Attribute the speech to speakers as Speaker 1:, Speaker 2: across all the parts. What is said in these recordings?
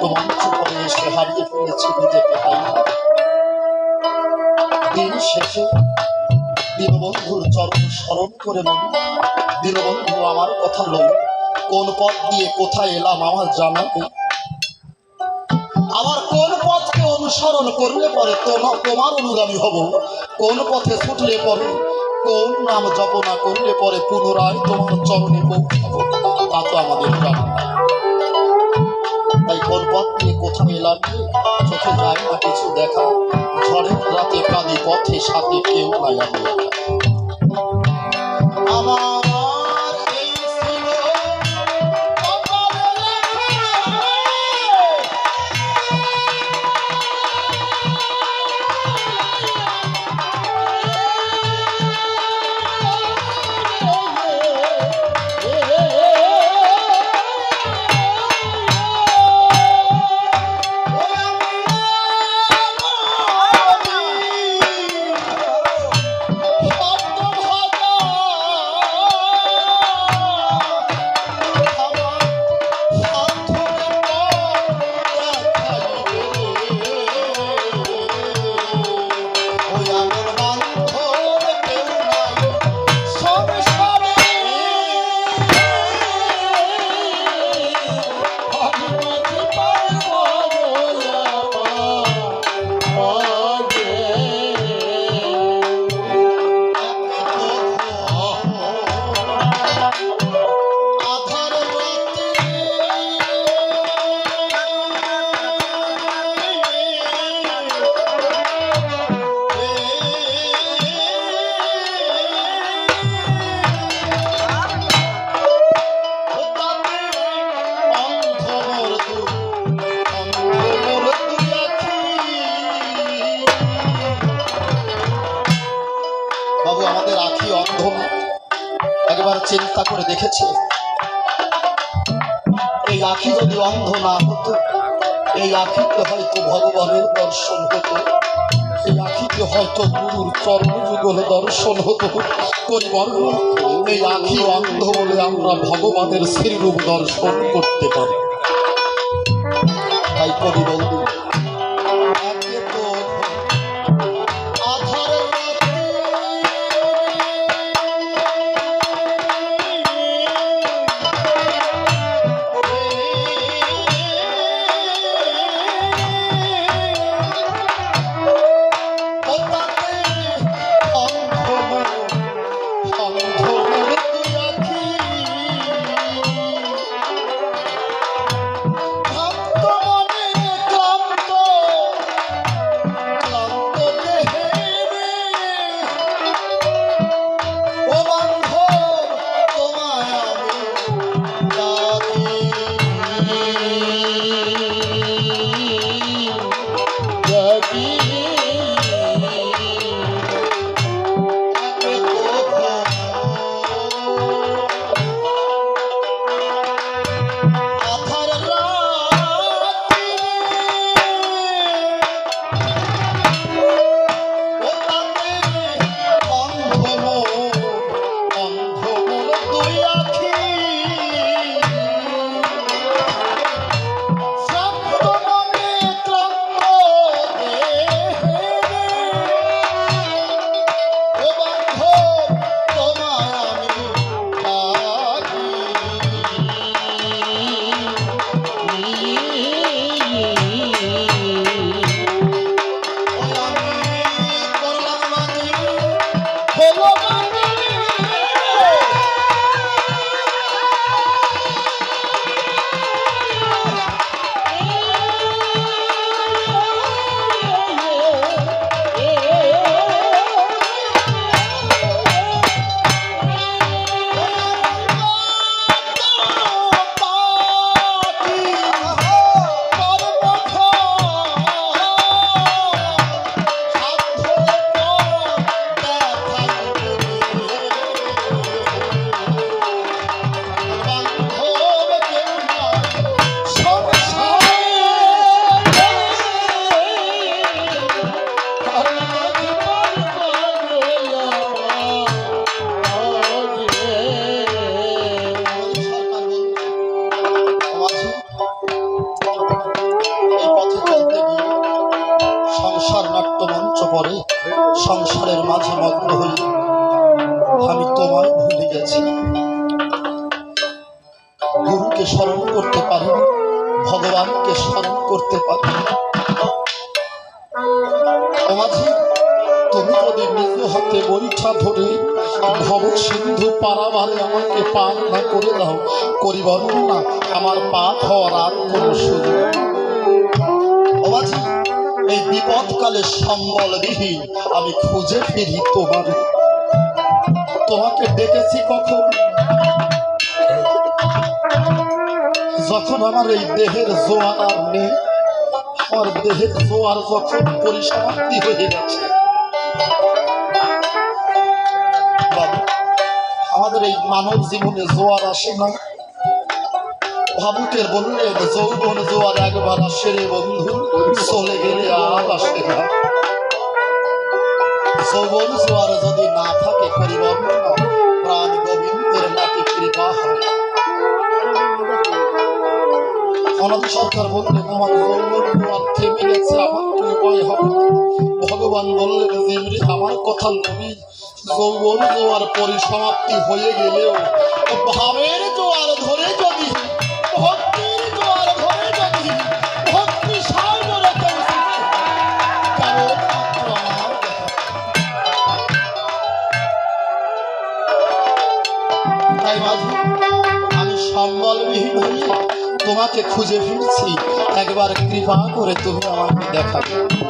Speaker 1: করে এসে হারিয়ে নিজেকে দিন শেষে দীনবন্ধুর চরণ স্মরণ করে মন, দীনবন্ধু আমার কথা লই, কোন পথ দিয়ে কোথায় এলাম আমার আমার কোন পথকে অনুসরণ করলে পরে তোমার তোমার অনুগামী হব? কোন পথে ছুটলে পরে, কোন নাম জপনা করলে পরে পুনরায় তোমার চরণে পৌঁছাবো? তা তো আমাদের জানা। দিয়ে কোথায় এলাম রে? চোখে যায় না কিছু দেখা ঝড়ের রাতে কাঁদি পথে সাথে কেউ নাই আমি আমার দেখেছে। এই আখি যদি অন্ধ না হতো, এই আখিকে হয়তো ভগবানের দর্শন হতো, এই আখিকে হয়তো গুরুর চরণ যুগল দর্শন হতো। করিবার এই আখি অন্ধ বলে আমরা ভগবানের শ্রীরূপ দর্শন করতে পারি। তাই কবি বন্ধু ভগবানকে স্মরণ করতে পারি তুমি যদি নিজ হাতে বৈঠা ধরে ভব সিন্ধু পারাবারে আমাকে পার না করে দাও, করিবার না আমার পাপ হওয়ার আর কোনো সুযোগ এই বিপদকালে সম্বলবিহীন আমি খুঁজে ফিরি তোমার। তোমাকে ডেকেছি কখন? যখন আমার এই দেহের জোয়ার আর নেই, আমার দেহের জোয়ার যখন পরিসমাপ্তি হয়ে গেছে আমাদের এই মানব জীবনে জোয়ার আসে না। ভাবুকের বললেন, যৌবন জোয়ার একবার আসে রে বন্ধু, চলে গেলে আর আসে না। যৌবন জোয়ার যদি না থাকে, পরিবর্তন আমাদের সরকার বললেন আমার জোয়ার থেমে গেছে, আমার কি উপায় হবে ভগবান বললেন আমার কথা নবী, যৌবন জোয়ার পরিসমাপ্তি হয়ে গেলেও ভাবের জোয়ার ধরে যদি ধরে তাই মাঝি আমি সম্বলবিহীন হয়ে তোমাকে খুঁজে ফিরছি। একবার কৃপা করে তুমি আমাকে দেখাবে।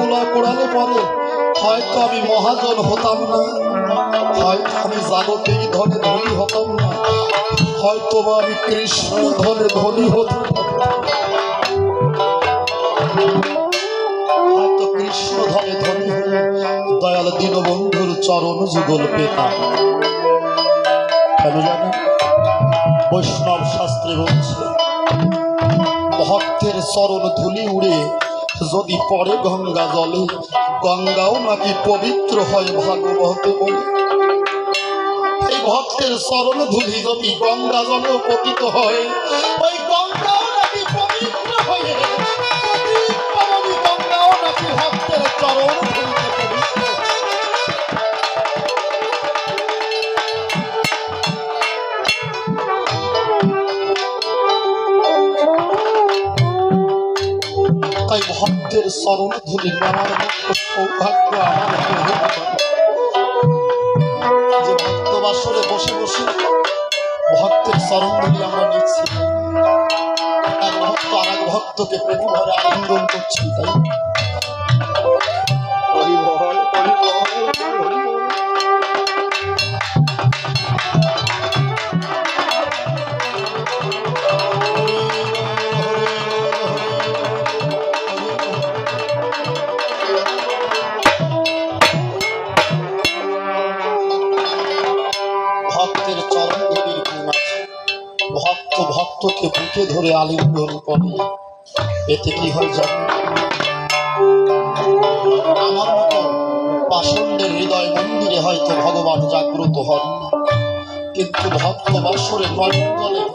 Speaker 1: ধুলি কুলা পরে। হয়তো আমি মহাজন হতাম না। হয়তো আমি জাগতিক ধনে ধনী হতাম না। হয়তো বা আমি কৃষ্ণ ধনে ধনী হতাম হয়তো কৃষ্ণ ধনে ধনী দয়াল দীনবন্ধুর চরণ যুগল পেতাম। কেন বৈষ্ণব শাস্ত্রে বলছে, ভক্তের চরণ ধুলি উড়ে যদি পরে গঙ্গা জলে, গঙ্গাও নাকি পবিত্র হয় ভাগবত বলে? এই ভক্তের চরণ ধুলি যদি গঙ্গা জলে পতিত হয় তাই ভক্তের স্মরণ ধুলি মতো সৌভাগ্য আমার যে ভক্ত বসে বসে ভক্তের স্মরণ ধুলি আমরা নিচ্ছি। এক ভক্ত আর এক ভক্তকে প্রেম ভরে আলিঙ্গন করছি। তাই বুকে ধরে আলিঙ্গন করে। এতে কি হয় যাবে আমার মতো পাষণ্ডের হৃদয় মন্দিরে হয়তো ভগবান জাগ্রত হন কিন্তু ভক্ত বাসরে নয়ন